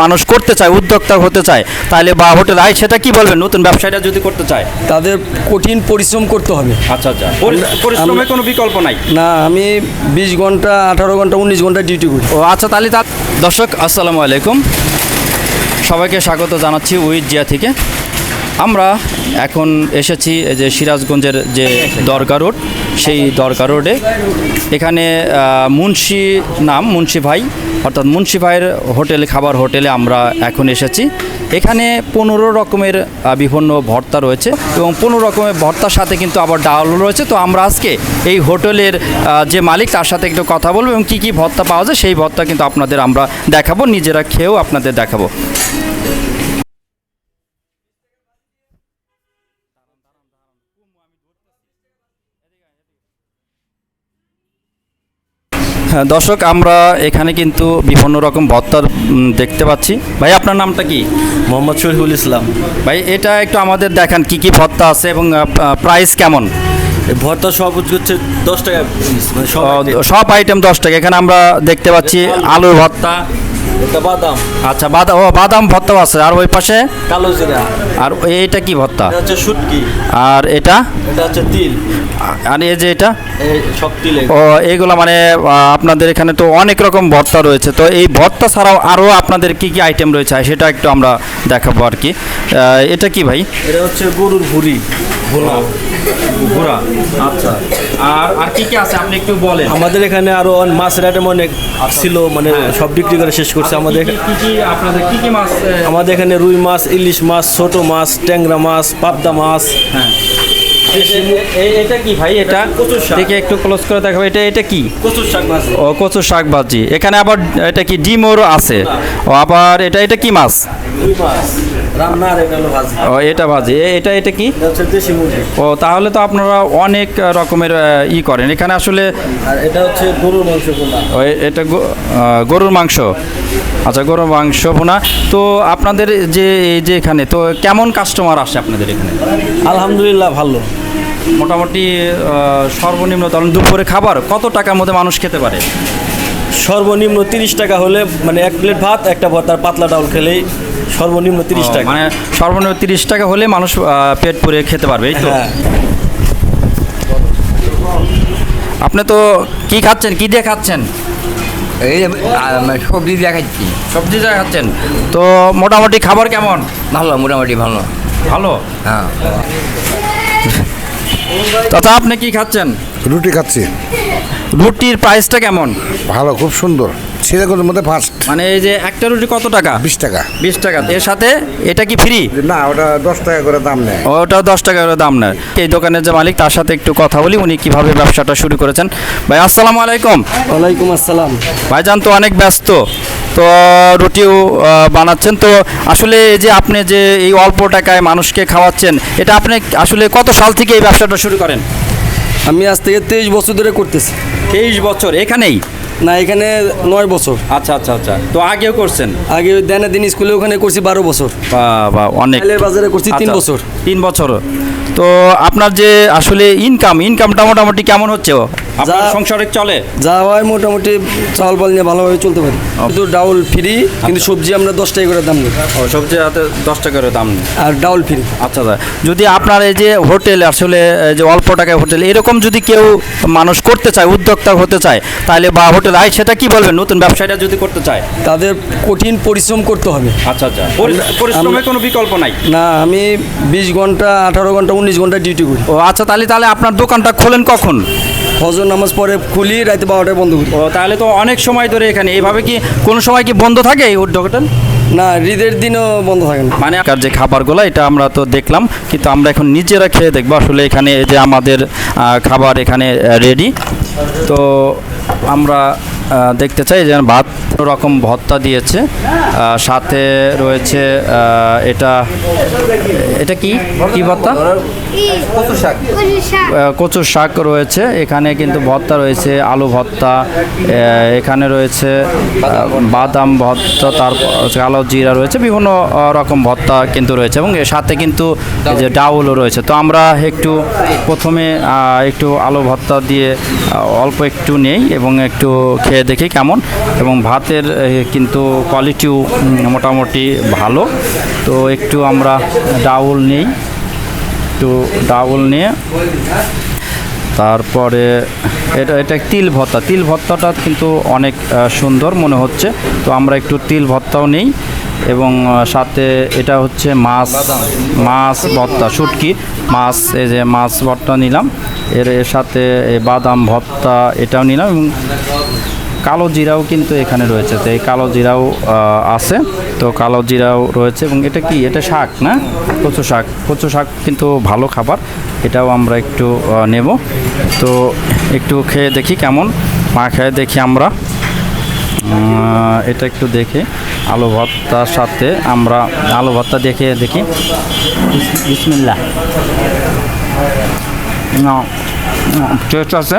মানুষ করতে চায় উদ্যোক্তা হতে চায় তাহলে বা হোটেল আয় সেটা কি বলবেন? নতুন ব্যবসায়ীরা যদি করতে চায়? তাদের কঠিন পরিশ্রম করতে হবে। আচ্ছা আচ্ছা। পরিশ্রমের কোনো বিকল্প নাই? না আমি বিশ ঘণ্টা আঠারো ঘণ্টা উনিশ ঘণ্টা ডিউটি করি। ও আচ্ছা তাহলে তা দর্শক আসসালামু আলাইকুম। সবাইকে স্বাগত জানাচ্ছি উইথ জিয়া থেকে। আমরা এখন এসেছি যে সিরাজগঞ্জের যে দরগা রোড সেই দরগা রোডে। এখানে মুন্সি নাম মুন্সি ভাই অর্থাৎ মুন্সি ভাইয়ের হোটেল, খাবার হোটেলে আমরা এখন এসেছি। এখানে পনেরো রকমের বিভিন্ন ভর্তা রয়েছে এবং পনেরো রকমের ভর্তার সাথে কিন্তু আবার ডাল রয়েছে। তো আমরা আজকে এই হোটেলের যে মালিক তার সাথে একটু কথা বলব এবং কী কী ভর্তা পাওয়া যায় সেই ভর্তা কিন্তু আপনাদের আমরা দেখাবো, নিজেরা খেয়েও আপনাদের দেখাবো। দর্শক আমরা এখানে কিন্তু বিভিন্ন রকম ভর্তার উম, দেখতে পাচ্ছি। ভাই আপনার নামটা কি? মোহাম্মদ শরীফুল ইসলাম। ভাই এটা একটু আমাদের দেখান কি কি ভত্তা আছে এবং প্রাইস কেমন? ভর্তা সব হচ্ছে দশ টাকা মানে সব আইটেম দশ টাকা। এখানে আমরা দেখতে পাচ্ছি আলুর ভর্তা এটা বাদাম। আচ্ছা বাদাম ও বাদাম ভর্তাও আছে। আর ওই পাশে? কালো জিরা। আর এইটা কি ভর্তা হচ্ছে শুটকি। আর এটা? এটা হচ্ছে তিল। আর এই যে এটা? ও এইগুলো মানে আপনাদের এখানে তো অনেক রকম ভর্তা রয়েছে। তো এই ভর্তা ছাড়াও আরও আপনাদের কি কি আইটেম রয়েছে? সেটা একটু আমরা দেখাবো আর কি। এটা কি ভাই? এটা হচ্ছে গরুর ভুড়ি ভোলা ঘোড়া আচ্ছা। আর আর কি কি আছে? আপনি একটু বলেন। আমাদের এখানে আরও মাছের আইটেম অনেক ছিল মানে সব বিক্রি করে শেষ করছে আমাদের কি আপনাদের কি কি মাছ আমাদের এখানে রুই মাছ ইলিশ মাছ ছোট মাছ ট্যাংরা মাছ পাবদা মাছ হ্যাঁ। এটা কি ভাই? এটা কচুর দেখে একটু ক্লোজ করে দেখাবো। এটা এটা কি? কচুর ও কচু শাক ভাজি। এখানে আবার এটা কি? ডিমও আছে। ও আবার এটা এটা কি মাছ? ও এটা ভাজি। এ- এটা এটা কি? ও তাহলে তো আপনারা অনেক রকমের ই করেন। এখানে আসলে এটা হচ্ছে গরুর মাংস এটা গরুর মাংস। আচ্ছা গরুর মাংস ভুনা। তো আপনাদের যে এই যে এখানে তো কেমন কাস্টমার আসে আপনাদের এখানে? আলহামদুলিল্লাহ ভালো। মোটামুটি সর্বনিম্ন ধরুন দুপুরে খাবার কত টাকার মধ্যে মানুষ খেতে পারে? সর্বনিম্ন তিরিশ টাকা হলে মানে এক প্লেট ভাত একটা ভর্তার পাতলা ডাউল খেলেই সর্বনিম্ন তিরিশ টাকা। মানে সর্বনিম্ন তিরিশ টাকা হলে মানুষ পেট পুরে খেতে পারবে এই তো? হ্যাঁ। আপনি তো কি খাচ্ছেন? কি দিয়ে খাচ্ছেন? এই সবজি দেখাচ্ছি সবজি দিয়ে খাচ্ছেন? তো মোটামুটি খাবার কেমন? ভালো মোটামুটি ভালো। ভালো? হ্যাঁ। দাদা আপনি কি খাচ্ছেন? রুটি খাচ্ছি। রুটির প্রাইসটা কেমন? ভালো খুব সুন্দর। সিরাজগঞ্জের মধ্যে ফার্স্ট মানে এই যে একটা রুটি কত টাকা? বিশ টাকা। বিশ টাকা। এর সাথে এটা কি ফ্রি না ওটা দশ টাকা করে দাম নেয়। ওটা দশ টাকা করে দাম নেয়। এই দোকানের যে মালিক তার সাথে একটু কথা বলি উনি কীভাবে ব্যবসাটা শুরু করেছেন। ভাই আসসালামু আলাইকুম। ওয়ালাইকুম আসসালাম। ভাইজান তো অনেক ব্যস্ত তো রুটিও বানাচ্ছেন। তো আসলে এই যে আপনি যে এই অল্প টাকায় মানুষকে খাওয়াচ্ছেন এটা আপনি আসলে কত সাল থেকে এই ব্যবসাটা শুরু করেন? আমি আজ থেকে তেইশ বছর ধরে করতেছি। তেইশ বছর এখানেই? না এখানে নয় বছর। আচ্ছা আচ্ছা আচ্ছা। তো আগেও করছেন? আগে দেনা দিন স্কুলে ওখানে করছি বারো বছর। বা অনেক। বাজারে করছি তিন আচ্ছা, বছর। তিন বছর। তো আপনার যে আসলে ইনকাম ইনকামটা মোটামুটি কেমন হচ্ছে আপনার যা- সংসারে চলে? যা হয় মোটামুটি চাল বাল নিয়ে ভালোভাবে চলতে পারি। কিন্তু ডাউল ফ্রি কিন্তু সবজি আমরা দশ টাকা করে দাম নিই। সবজি হাতে দশ টাকা করে দাম নেই। আর ডাউল ফ্রি। আচ্ছা আচ্ছা। যদি আপনার এই যে হোটেল আসলে যে অল্প টাকায় হোটেল এরকম যদি কেউ মানুষ করতে চায় উদ্যোক্তা হতে চায় তাহলে বা হোটেল আয় সেটা কি বলবেন? নতুন ব্যবসায়ীরা যদি করতে চায়? তাদের কঠিন পরিশ্রম করতে হবে। আচ্ছা আচ্ছা। পরিশ্রমের কোনো বিকল্প নাই? না আমি বিশ ঘণ্টা আঠারো ঘণ্টা উনিশ ঘণ্টা ডিউটি করি। ও আচ্ছা তাহলে তাহলে আপনার দোকানটা খোলেন কখন? ফজর নামাজ পরে খুলি রাতে বারোটায় বন্ধ করি। ও তাহলে তো অনেক সময় ধরে এখানে। এইভাবে কি কোনো সময় কি বন্ধ থাকে এই হোটেল না ঈদের দিনও বন্ধ থাকে না। মানে আকার যে খাবারগুলো এটা আমরা তো দেখলাম কিন্তু আমরা এখন নিজেরা খেয়ে দেখব। আসলে এখানে এই যে আমাদের আহ, খাবার এখানে রেডি তো আমরা দেখতে চাই যে ভাত রকম ভর্তা দিয়েছে। সাথে রয়েছে এটা এটা কি? কি ভত্তা কচু শাক কচুর শাক রয়েছে। এখানে কিন্তু ভত্তা রয়েছে আলু ভত্তা এখানে রয়েছে বাদাম ভত্তা তারপর কালো জিরা রয়েছে বিভিন্ন রকম ভত্তা কিন্তু রয়েছে এবং এর সাথে কিন্তু যে ডাউলও রয়েছে। তো আমরা একটু প্রথমে একটু আলু ভত্তা দিয়ে অল্প একটু নেই এবং একটু খেয়ে খেয়ে দেখি কেমন। এবং ভাতের কিন্তু কোয়ালিটিও মোটামুটি ভালো। তো একটু আমরা ডাউল নিই। একটু ডাউল নিয়ে তারপরে এটা এটা তিল ভর্তা। তিল ভর্তাটা কিন্তু অনেক সুন্দর মনে হচ্ছে। তো আমরা একটু তিল ভর্তাও নেই। এবং সাথে এটা হচ্ছে মাছ মাছ ভর্তা শুটকি। মাছ এই যে মাছ ভর্তা নিলাম। এর এর সাথে বাদাম ভর্তা এটাও নিলাম। এবং কালো জিরাও কিন্তু এখানে রয়েছে। তো এই কালো জিরাও আছে। তো কালো জিরাও রয়েছে এবং এটা কি? এটা শাক না? কচু শাক। কচু শাক কিন্তু ভালো খাবার। এটাও আমরা একটু নেব। তো একটু খেয়ে দেখি কেমন। মা খেয়ে দেখি আমরা। এটা একটু দেখে। আলু ভর্তার সাথে আমরা আলু ভর্তা দেখে দেখি। বিস- বিসমিল্লাহ। না। টেস্ট আছে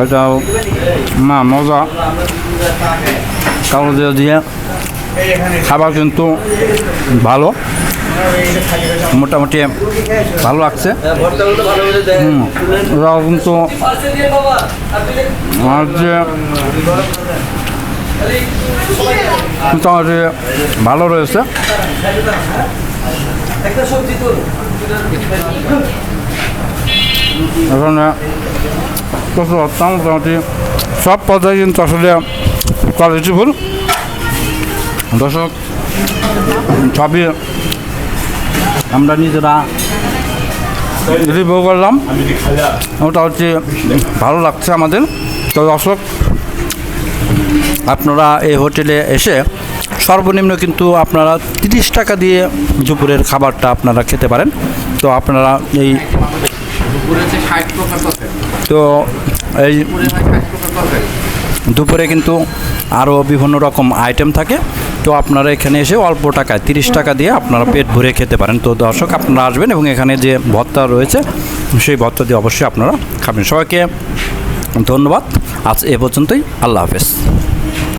এটাও মা মজা কালো দিয়ে দিয়ে খাবার কিন্তু ভালো মোটামুটি ভালো লাগছে ওরাও কিন্তু আর যে মোটামুটি ভালো রয়েছে এখানে কচু মোটামুটি সব পর্যায়ে কিন্তু আসলে কোয়ালিটিফুল দর্শক, সবই আমরা নিজেরা রিভিউ করলাম। ওটা হচ্ছে ভালো লাগছে আমাদের। তো দর্শক, আপনারা এই হোটেলে এসে সর্বনিম্ন কিন্তু আপনারা তিরিশ টাকা দিয়ে দুপুরের খাবারটা আপনারা খেতে পারেন। তো আপনারা এই তো এই দুপুরে কিন্তু আরও বিভিন্ন রকম আইটেম থাকে। তো আপনারা এখানে এসে অল্প টাকায়, তিরিশ টাকা দিয়ে আপনারা পেট ভরে খেতে পারেন। তো দর্শক, আপনারা আসবেন এবং এখানে যে ভত্তা রয়েছে, সেই ভত্তা দিয়ে অবশ্যই আপনারা খাবেন। সবাইকে ধন্যবাদ। আজ এ পর্যন্তই। আল্লাহ হাফেজ।